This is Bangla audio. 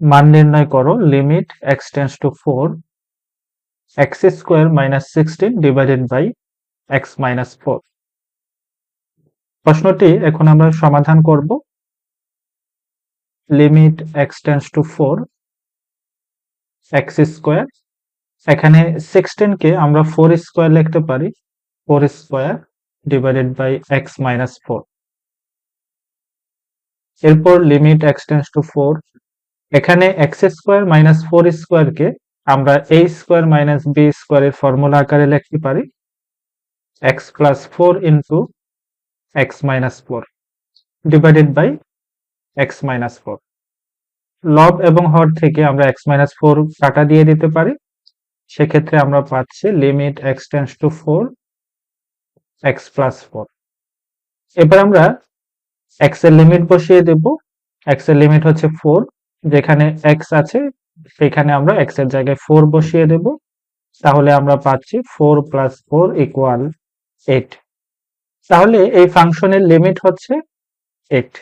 মান নির্ণয় করো limit x tends to four x square minus sixteen divided by x minus four প্রশ্নটি এখন আমরা সমাধান করব। Limit x tends to four x square এখানে সিক্সটিন কে আমরা ফোর স্কোয়ার লিখতে পারি four square divided by x minus four এরপর limit x tends to four এখানে x square minus four square কে আমরা এ স্কোয়ার মাইনাস বি স্কোয়ারের ফর্মুলা আকারে লিখতে পারি। X plus four into x minus four divided by x minus four লব এবং হর থেকে আমরা এক্স মাইনাস ফোর কাটা দিয়ে দিতে পারি। সেক্ষেত্রে আমরা পাচ্ছি limit x tends to four x plus four এবার আমরা এক্সের লিমিট বসিয়ে দেব। এক্সের লিমিট হচ্ছে ফোর যেখানে এক্স আছে, সেখানে আমরা এক্সের জায়গায় ফোর বসিয়ে দেব। তাহলে আমরা পাচ্ছি four plus four equal eight তাহলে এই ফাংশনের লিমিট হচ্ছে এইট